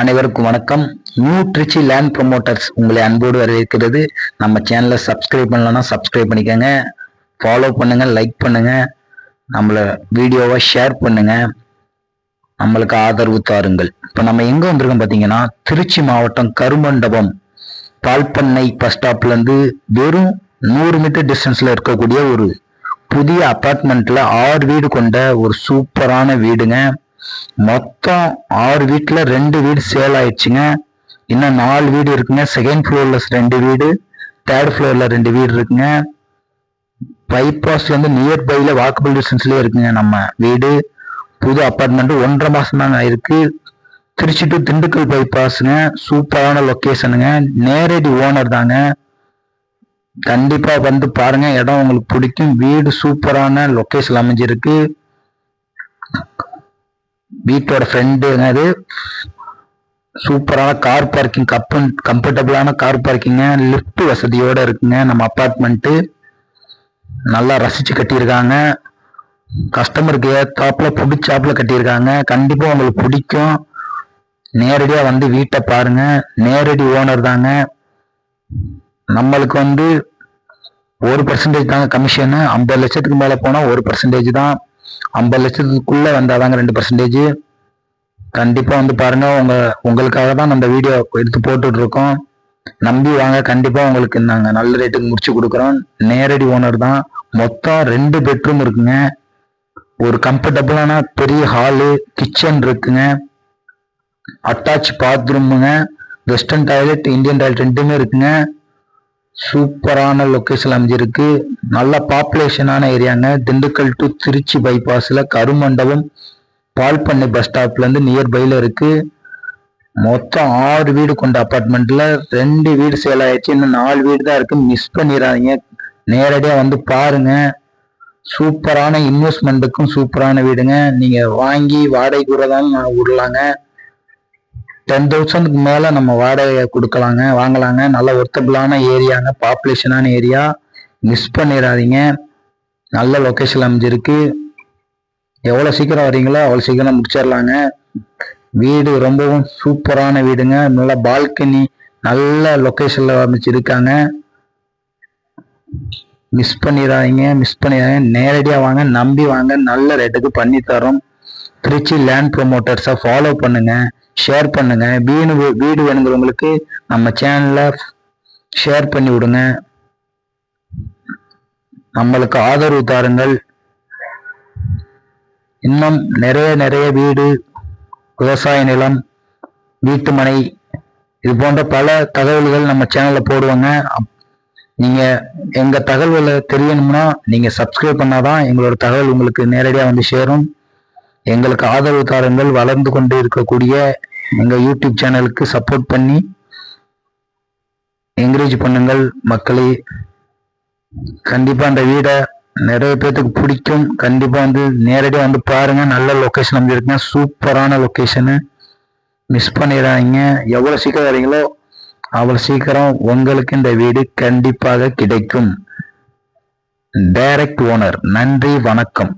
அனைவருக்கும் வணக்கம். New Trichy land promoters உங்களை அன்போடு வரவேற்கிறது. நம்ம சேனலை சப்ஸ்கிரைப் பண்ணலன்னா சப்ஸ்கிரைப் பண்ணிக்கோங்க. ஃபாலோ பண்ணுங்க லைக் பண்ணுங்க. நம்மளை வீடியோவை ஷேர் பண்ணுங்க. நம்மளுக்கு ஆதரவு தாருங்கள். இப்போ நம்ம எங்க வந்திருக்கோம் பார்த்தீங்கன்னா திருச்சி மாவட்டம் கருமண்டபம் பால்பண்ணை பஸ் ஸ்டாப்ல இருந்து வெறும் நூறு மீட்டர் டிஸ்டன்ஸ்ல இருக்கக்கூடிய ஒரு புதிய அப்பார்ட்மெண்ட்டில் ஆறு வீடு கொண்ட ஒரு சூப்பரான வீடுங்க. மொத்தம் ஆறு வீட்டில் ரெண்டு வீடு சேல் ஆயிடுச்சுங்க. இன்னும் நாலு வீடு இருக்குங்க. செகண்ட் ஃப்ளோரில் ரெண்டு வீடு தேர்ட் ஃப்ளோரில் ரெண்டு வீடு இருக்குங்க. பைபாஸ் வந்து நியர் பையில் வாக்கபிள் டிஸ்டன்ஸ்லேயே இருக்குங்க நம்ம வீடு. புது அப்பார்ட்மெண்ட் ஒன்றரை மாதம்தாங்க இருக்கு. திருச்சி டு திண்டுக்கல் பைபாஸுங்க சூப்பரான லொக்கேஷனுங்க நேரடி ஓனர் தாங்க. கண்டிப்பாக வந்து பாருங்கள் இடம் உங்களுக்கு பிடிக்கும். வீடு சூப்பரான லொக்கேஷன் அமைஞ்சிருக்கு. வீட்டோட ஃப்ரெண்டு என்னது? சூப்பரான கார் பார்க்கிங் கப்பன் கம்ஃபர்டபுளான கார் பார்க்கிங்க லிஃப்ட் வசதியோடு இருக்குங்க. நம்ம அப்பார்ட்மெண்ட்டு நல்லா ரசித்து கட்டியிருக்காங்க. கஸ்டமருக்கு ஏத்தாப்புல பிடிச்சாப்பில் கட்டியிருக்காங்க. கண்டிப்பாக உங்களுக்கு பிடிக்கும். நேரடியாக வந்து வீட்டை பாருங்க. நேரடி ஓனர் தாங்க. நம்மளுக்கு வந்து ஒரு பர்சன்டேஜ் தாங்க கமிஷனு ஐம்பது லட்சத்துக்கு மேலே போனால் ஒரு பர்சன்டேஜ் தான். ஐம்பது லட்சத்துக்குள்ள வந்தாதாங்க ரெண்டு பர்சன்டேஜ் கண்டிப்பா வந்து பாருங்க உங்க உங்களுக்காக தான் நம்ம வீடியோ எடுத்து போட்டுட்டு இருக்கோம் நம்பி வாங்க கண்டிப்பா உங்களுக்கு நாங்க நல்ல ரேட்டுக்கு முடிச்சு கொடுக்குறோம். நேரடி ஓனர் தான். மொத்தம் ரெண்டு பெட்ரூம் இருக்குங்க. ஒரு கம்ஃபர்டபுளான பெரிய ஹாலு கிச்சன் இருக்குங்க. அட்டாச் பாத்ரூமுங்க வெஸ்டர்ன் டாய்லெட் இந்தியன் டாய்லெட் ரெண்டுமே இருக்குங்க. சூப்பரான லொக்கேஷன் அமைஞ்சிருக்கு. நல்ல பாப்புலேஷனான ஏரியாங்க திண்டுக்கல் டு திருச்சி பைபாஸில் கருமண்டபம் பால்பண்ணை பஸ் ஸ்டாப்லேருந்து நியர்பையில் இருக்குது மொத்தம் ஆறு வீடு கொண்ட அப்பார்ட்மெண்ட்டில் ரெண்டு வீடு சேல் ஆயிடுச்சு. இன்னும் நாலு வீடு தான் இருக்குது மிஸ் பண்ணிடாதீங்க நேரடியாக வந்து பாருங்கள் சூப்பரான இன்வெஸ்ட்மெண்ட்டுக்கும் சூப்பரான வீடுங்க. நீங்கள் வாங்கி வாடகை கூட தான் விடலாங்க. டென் தௌசண்ட்க்கு மேலே நம்ம வாடகை கொடுக்கலாங்க வாங்கலாங்க. நல்ல ஒர்த்தபிளான ஏரியாங்க பாப்புலேஷனான ஏரியா. மிஸ் பண்ணிடாதீங்க. நல்ல லொக்கேஷன் அமைஞ்சிருக்கு. எவ்வளோ சீக்கிரம் வரீங்களோ அவ்வளோ சீக்கிரம் முடிச்சிடலாங்க. வீடு ரொம்பவும் சூப்பரான வீடுங்க. நல்ல பால்கனி நல்ல லொக்கேஷனில் அமைச்சிருக்காங்க. மிஸ் பண்ணிடாதீங்க மிஸ் பண்ணிடாதீங்க. நேரடியாக வாங்க நம்பி வாங்க. நல்ல ரேட்டுக்கு பண்ணி தரோம் திருச்சி லேண்ட் ப்ரொமோட்டர்ஸை ஃபாலோ பண்ணுங்கள் ஷேர் பண்ணுங்க. வீடு வீடு வேணுங்கிறவங்களுக்கு நம்ம சேனலை ஷேர் பண்ணி விடுங்க. நம்மளுக்கு ஆதரவு தாருங்கள். இன்னும் நிறைய நிறைய வீடு விவசாய நிலம் வீட்டு மனை இது போன்ற பல தகவல்கள் நம்ம சேனல்ல போடுவாங்க. அப்- நீங்க எங்க தகவல்களை தெரியணும்னா நீங்க சப்ஸ்கிரைப் பண்ணாதான் எங்களோட தகவல் உங்களுக்கு நேரடியா வந்து சேரும். எங்களுக்கு ஆதரவு தாருங்கள். வளர்ந்து கொண்டு இருக்கக்கூடிய எங்கள் யூடியூப் சேனலுக்கு சப்போர்ட் பண்ணி என்கரேஜ் பண்ணுங்கள் மக்களை. கண்டிப்பாக அந்த வீடை நிறைய பேர்த்துக்கு பிடிக்கும். கண்டிப்பாக வந்து நேரடியாக வந்து பாருங்கள் நல்ல லொக்கேஷன் அப்படி சூப்பரான லொக்கேஷனு மிஸ் பண்ணிடாதீங்க. எவ்வளோ சீக்கிரம் வரீங்களோ அவ்வளோ சீக்கிரம் உங்களுக்கு இந்த வீடு கண்டிப்பாக கிடைக்கும். டைரக்ட் ஓனர் நன்றி வணக்கம்.